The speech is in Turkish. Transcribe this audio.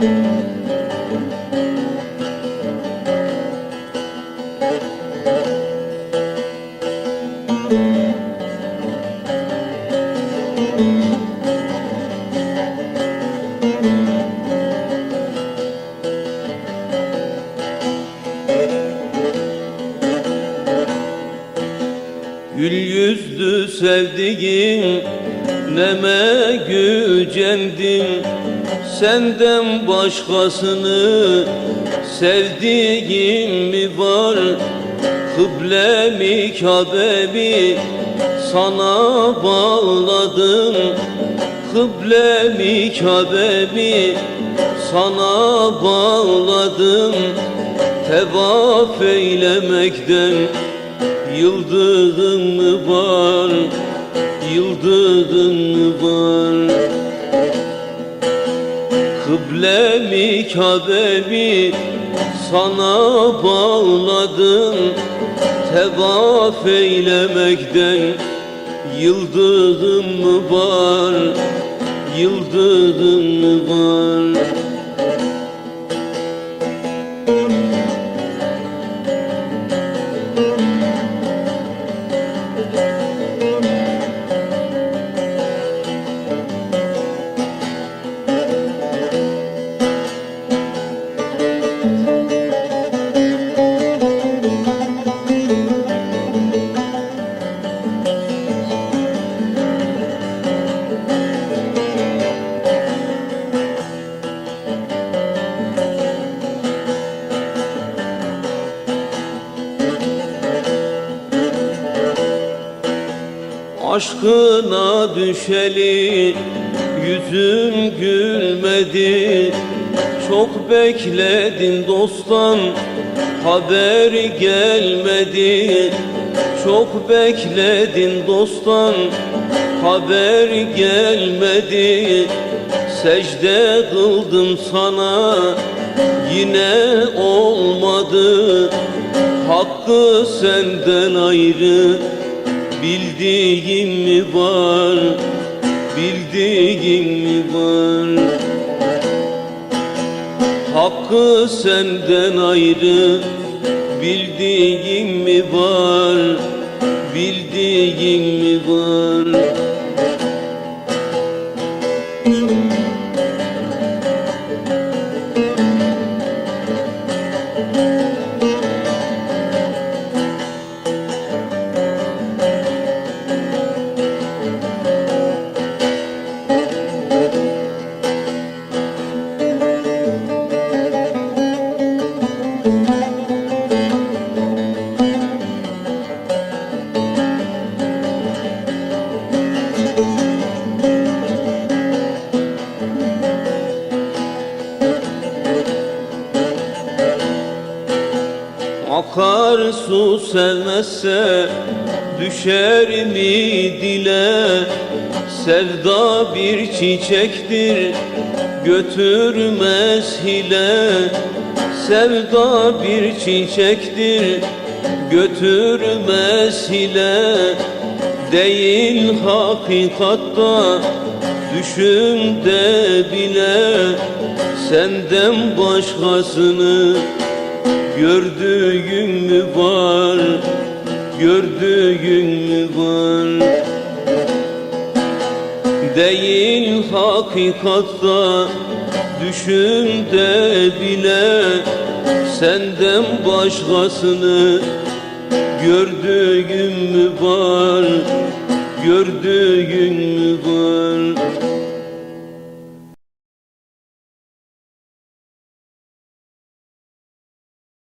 Gül yüzlü sevdiğim neme gücendim Senden başkasını Sevdiğim mi var? Kıblemi Kabe'mi Sana bağladım. Kıblemi Kabe'mi Sana bağladım. Tevaf eylemekten Yıldızın mı var? Yıldızın mı var Kıblemi Kabe'mi sana bağladım. Tevaf eylemekten Yıldızım mı var? Yıldızım mı var Aşkına düşeli yüzüm gülmedi. Çok bekledim dosttan haber gelmedi. Çok bekledim dosttan haber gelmedi. Secde kıldım sana yine olmadı. Hakkı senden ayrı Bildiğin mi var, bildiğin mi var? Hakkı senden ayrı. Bildiğin mi var, bildiğin mi var su sevmezse düşer mi dile? Sevda bir çiçektir götürmez hile. Sevda bir çiçektir götürmez hile. Değil hakikatta düşümde bile. Senden başkasını Gördüğün mü var, gördüğün mü var. Değil hakikatta düşümde bile Senden başkasını gördüğün mü var, gördüğün mü var